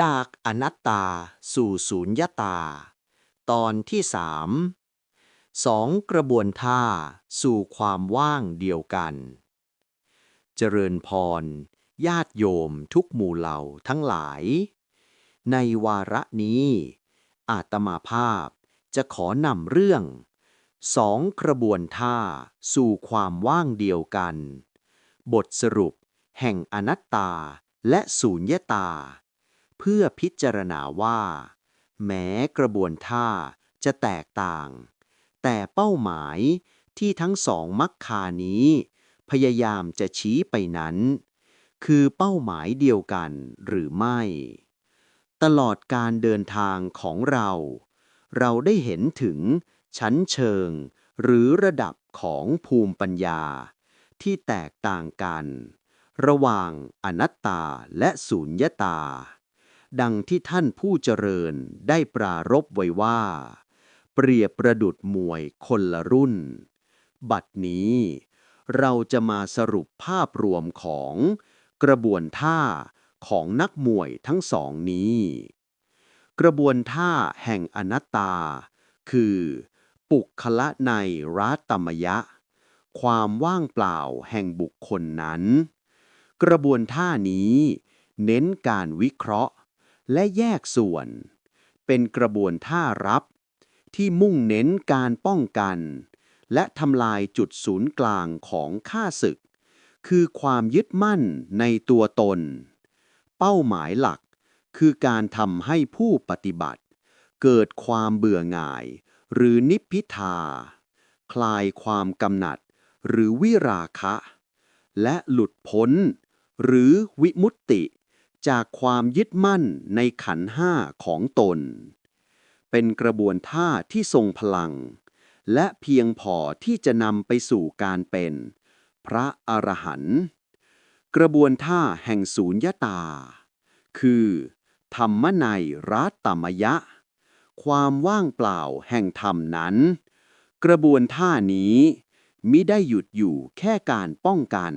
จากอนัตตาสู่สูญญตา ตอนที่สามสองกระบวนท่าสู่ความว่างเดียวกัน เจริญพร ญาติโยมทุกหมู่เหล่าทั้งหลาย ในวาระนี้ อาตมาภาพจะขอนำเรื่องสองกระบวนท่าสู่ความว่างเดียวกัน บทสรุปแห่งอนัตตาและสูญญตา เพื่อพิจารณาว่า แม้กระบวนท่าจะแตกต่าง แต่เป้าหมายที่ทั้งสองมักคานี้ พยายามจะชี้ไปนั้น คือเป้าหมายเดียวกันหรือไม่ ตลอดการเดินทางของเรา เราได้เห็นถึงชั้นเชิง หรือระดับของภูมิปัญญา ที่แตกต่างกัน ระหว่างอนัตตาและสูญญตา ดังที่ท่านผู้เจริญได้ปรารบไว้ว่า เปรียบประดุดมวยคนละรุ่น บัดนี้ เราจะมาสรุปภาพรวมของกระบวนท่าของนักมวยทั้งสองนี้ กระบวนท่าแห่งอนัตตา คือ ปุคละในรัตมยะ ความว่างเปล่าแห่งบุคคลนั้น กระบวนท่านี้เน้นการวิเคราะห์ และแยกส่วน เป็นกระบวนท่ารับ ที่มุ่งเน้นการป้องกัน และทำลายจุดศูนย์กลางของข้าศึก คือความยึดมั่นในตัวตน เป้าหมายหลักคือการทำให้ผู้ปฏิบัติ เกิดความเบื่อหน่าย หรือนิพพิทา คลายความกำหนัด หรือวิราคะ และหลุดพ้น หรือวิมุตติ จากความยึดมั่นในขันห้าของตน เป็นกระบวนท่าที่ทรงพลัง และเพียงพอที่จะนำไปสู่การเป็น พระอรหันต์กระบวนท่าแห่งสูญญตา คือ ธรรมในยรัตตมยะ ความว่างเปล่าแห่งธรรมนั้น กระบวนท่านี้มิได้หยุดอยู่แค่การป้องกัน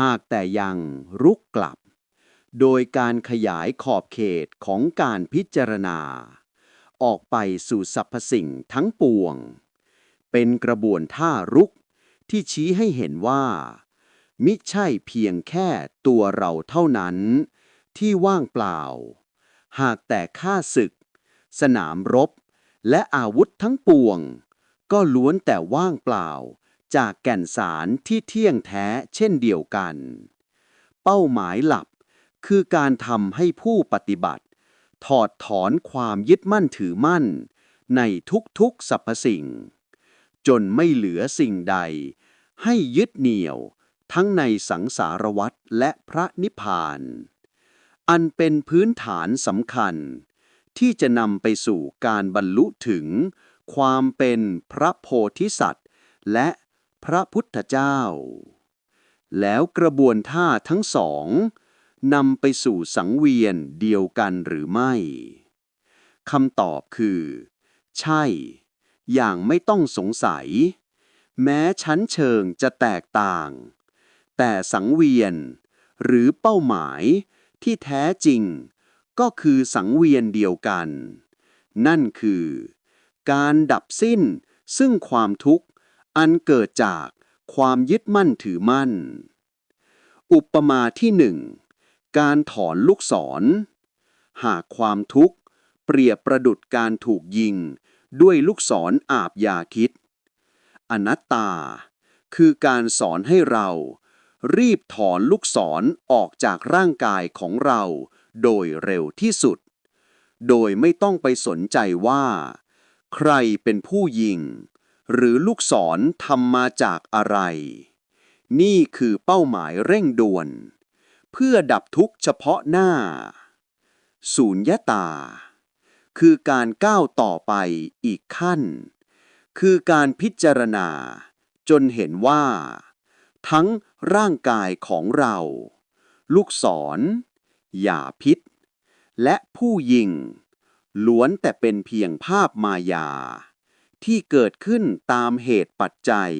หากแต่ยังรุกกลับ โดยการขยายขอบเขตของการพิจารณา ออกไปสู่สรรพสิ่งทั้งปวง เป็นกระบวนท่ารุกที่ชี้ให้เห็นว่า มิใช่เพียงแค่ตัวเราเท่านั้น ที่ว่างเปล่า หากแต่ข้าศึก สนามรบ และอาวุธทั้งปวง ก็ล้วนแต่ว่างเปล่า จากแก่นสารที่เที่ยงแท้เช่นเดียวกัน เป้าหมายหลัก คือการทำให้ผู้ปฏิบัติ ถอดถอนความยึดมั่นถือมั่น ในทุกๆสรรพสิ่ง จนไม่เหลือสิ่งใด ให้ยึดเหนี่ยว ทั้งในสังสารวัฏและพระนิพพาน อันเป็นพื้นฐานสำคัญ ที่จะนำไปสู่การบรรลุถึง ความเป็นพระโพธิสัตว์ และพระพุทธเจ้า แล้วกระบวนท่าทั้งสอง นำไปสู่สังเวียนเดียวกันหรือไม่คำตอบคือ ใช่ อย่างไม่ต้องสงสัย แม้ชั้นเชิงจะแตกต่าง แต่สังเวียน หรือเป้าหมายที่แท้จริง ก็คือสังเวียนเดียวกัน นั่นคือ การดับสิ้นซึ่งความทุกข์อันเกิดจากความยึดมั่นถือมั่น อุปมาที่หนึ่ง การถอนลูกศร หากความทุกข์ เปรียบประดุดการถูกยิง ด้วยลูกศรออาบยาพิษอนัตตา คือการสอนให้เรา รีบถอนลูกศรอออกจากร่างกายของเรา โดยเร็วที่สุด โดยไม่ต้องไปสนใจว่า ใครเป็นผู้ยิง หรือลูกศรทำมาจากอะไร นี่คือเป้าหมายเร่งด่วน เพื่อดับทุกข์เฉพาะหน้า สูญญตา คือการก้าวต่อไปอีกขั้น คือการพิจารณา จนเห็นว่า ทั้งร่างกายของเรา ลูกศรหย่าพิษ และผู้ยิง ล้วนแต่เป็นเพียงภาพมายา ที่เกิดขึ้นตามเหตุปัจจัย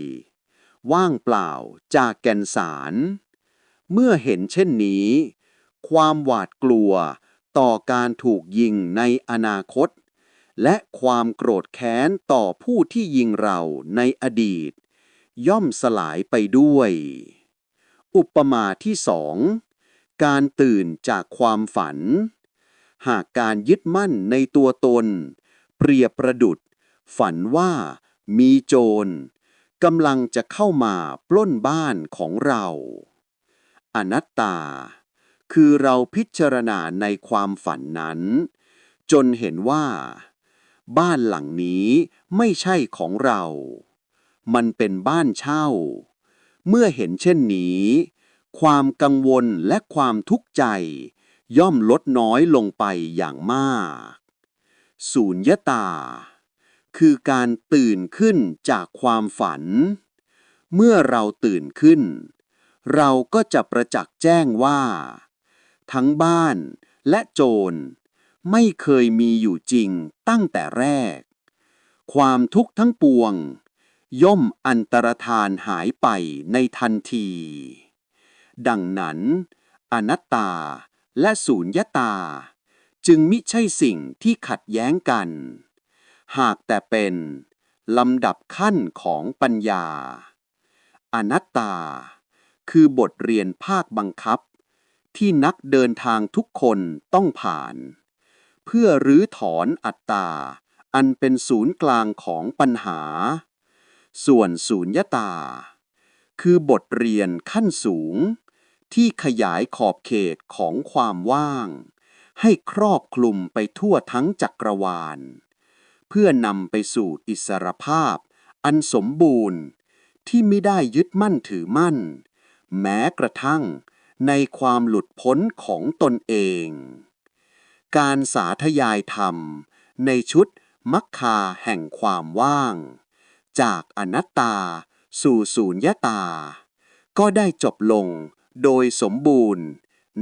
ว่างเปล่าจากแก่นสาร เมื่อเห็นเช่นนี้ ความหวาดกลัวต่อการถูกยิงในอนาคต และความโกรธแค้นต่อผู้ที่ยิงเราในอดีต ย่อมสลายไปด้วย อุปมาที่สองการตื่นจากความฝัน หากการยึดมั่นในตัวตน เปรียบประดุด ฝันว่ามีโจรกำลังจะเข้ามาปล้นบ้านของเรา อนัตตา คือเราพิจารณาในความฝันนั้น จนเห็นว่า บ้านหลังนี้ไม่ใช่ของเรา มันเป็นบ้านเช่า เมื่อเห็นเช่นนี้ ความกังวลและความทุกข์ใจ ย่อมลดน้อยลงไปอย่างมาก สูญญตา คือการตื่นขึ้นจากความฝัน เมื่อเราตื่นขึ้น เราก็จะประจักษ์แจ้งว่า ทั้งบ้านและโจร ไม่เคยมีอยู่จริงตั้งแต่แรก ความทุกข์ทั้งปวง ย่อมอันตรธานหายไปในทันที ดังนั้น อนัตตาและสูญญตา จึงมิใช่สิ่งที่ขัดแย้งกัน หากแต่เป็นลำดับขั้นของปัญญา อนัตตา คือบทเรียนภาคบังคับ ที่นักเดินทางทุกคนต้องผ่าน เพื่อรื้อถอนอัตตา อันเป็นศูนย์กลางของปัญหา ส่วนสูญญตา คือบทเรียนขั้นสูง ที่ขยายขอบเขตของความว่าง ให้ครอบคลุมไปทั่วทั้งจักรวาล เพื่อนำไปสู่อิสรภาพ อันสมบูรณ์ที่ไม่ได้ยึดมั่นถือมั่น แม้กระทั่งในความหลุดพ้นของตนเอง การสาธยายธรรมในชุดมัคคาแห่งความว่าง จากอนัตตาสู่สูญญาตา ก็ได้จบลงโดยสมบูรณ์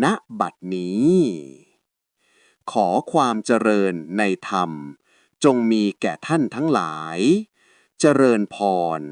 ณบัดนี้ ขอความเจริญในธรรม จงมีแก่ท่านทั้งหลาย เจริญพร